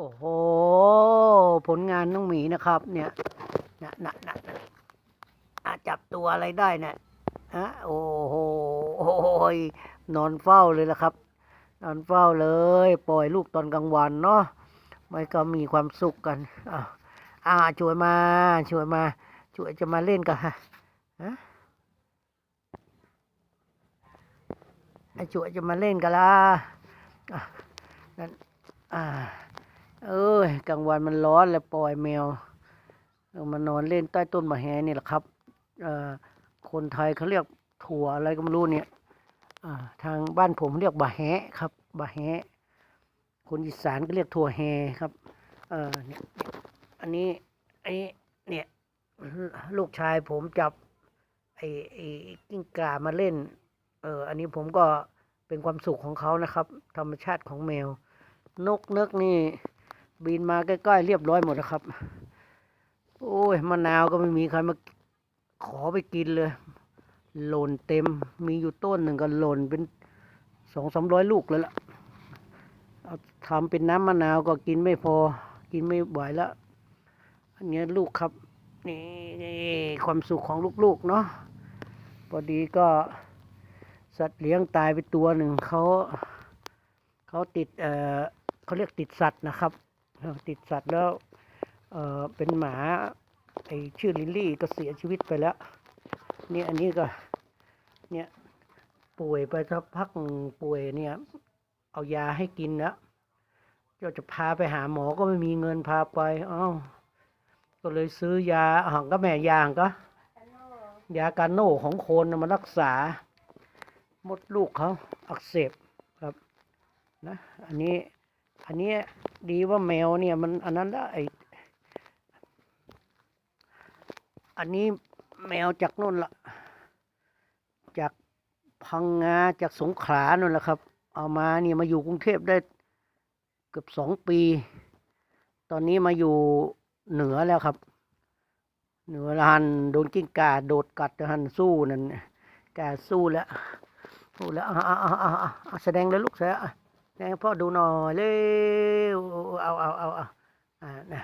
โอ้โห ผลงานน้องหมีนะครับ เนี่ยนะนะนะนะอะจับตัวอะไรได้เนี่ยฮะโอ้โหโอ้ยนอนเฝ้าเลยละครับ นอนเฝ้าเลย ปล่อยลูกตอนกลางวันเนาะไม่ก็มีความสุขกันอะอ่าช่วยมาช่วยมาช่วยจะมาเล่นกันฮะฮะไอ้ช่วยจะมาเล่นกันล่ะนั่นอ่า เอ้ยกลางวันมันร้อนเลยปล่อยแมวมานอนเล่นใต้ต้นมะแฮนี่แหละครับอ่อคนไทยเขาเรียกถั่วอะไรก็ไม่รู้เนี่ยอ่าทางบ้านผมเรียกบะแฮครับบะแฮคนอีสานก็เรียกถั่วแฮครับเออเนี่ยอันนี้ไอ้เนี่ยลูกชายผมจับไอ้ไอ้กิ้งก่ามาเล่นเอออันนี้ผมก็เป็นความสุขของเขานะครับ ธรรมชาติของแมว นกนกนี่ บินมาใกล้ๆเรียบร้อยหมดนะครับ โอ้ยมะนาวก็ไม่มีใครมาขอไปกินเลย หล่นเต็ม มีอยู่ต้นหนึ่งก็หล่นเป็นสองสามร้อยลูกเลยล่ะเอาทำเป็นน้ำมะนาวก็กินไม่พอ กินไม่ไหวแล้วอันเนี้ยลูกครับ นี่ความสุขของลูกๆเนาะพอดีก็สัตว์เลี้ยงตายไปตัวหนึ่งเขาเขาติดเอ่อเขาเรียกติดสัตว์นะครับ ติดสัตว์แล้วเออเป็นหมาไอชื่อลิลลี่ก็เสียชีวิตไปแล้ว เนี่ยอันนี้ก็ เนี่ยป่วยไปสักพักป่วยเนี่ย เอายาให้กินแล้วก็จะพาไปหาหมอก็ไม่มีเงินพาไปอ้าวก็เลยซื้อยาหังก็แม่ยางก็ ยาการโน่ของโคนมารักษา มดลูกเขาอักเสบครับนะ อันนี้ อันนี้ดีว่าแมวเนี่ยมันอันนั้นละไออันนี้แมวจากนู่นละจากพังงาจากสงขลานั่นแหละครับ เอามาเนี่ยมาอยู่กรุงเทพได้เกือบสองปี ตอนนี้มาอยู่เหนือแล้วครับ เหนือหันโดนกิ้งก่าโดดกัดหันสู้นั่นกาสู้แล้วสู้แล้วอ่าอ่าอ่าแสดงเลยลูกเสือแให้พ่อดูหน่อยเร็วเอาเอาเอาเอาอ่านะ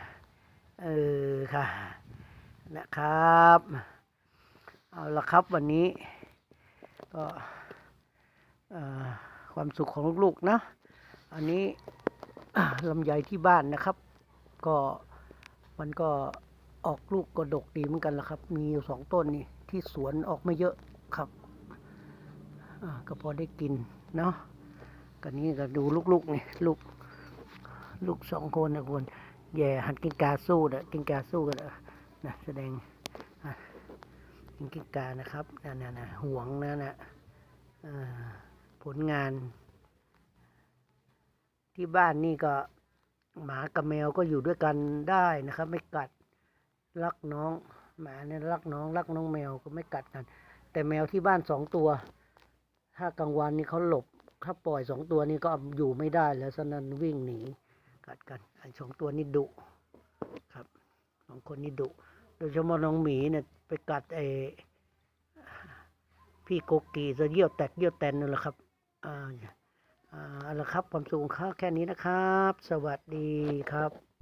เออค่ะนะครับ เอาละครับวันนี้ ก็ความสุขของลูกๆนะ อันนี้ลำไยที่บ้านนะครับ ก็มันก็ออกลูกก็ดกดีเหมือนกันละครับ มีอยู่สองต้นนี่ที่สวนออกไม่เยอะครับก็พอได้กินเนาะ ก็นี้ก็ดูลูกๆนี่ลูกลูกสองคนนะคนแย่หันกินกาสู้นะกินกาสู้กันนะนะแสดงอะกินกินกานะครับนั่นนะห่วงนะนะอ่าผลงาน ที่บ้านนี่ก็หมากับแมวก็อยู่ด้วยกันได้นะครับ ไม่กัดรักน้องหมาเนี่ยรักน้อง รักน้องแมวก็ไม่กัดกัน แต่แมวที่บ้านสองตัว ถ้ากลางวันนี่เขาหลบ ถ้าปล่อยสองตัวนี้ก็อยู่ไม่ได้แล้วฉะนั้นวิ่งหนีกัดกันไอ้สองตัวนี้ดุครับสองคนนี้ดุโดยเฉพาะน้องหมีเนี่ยไปกัดไอ้พี่โกกีจะเยี่ยวแตกเยี่ยวแตนนั่นแหละครับอ่าอ่าเอาละครับความสูงค่าแค่นี้นะครับ สวัสดีครับ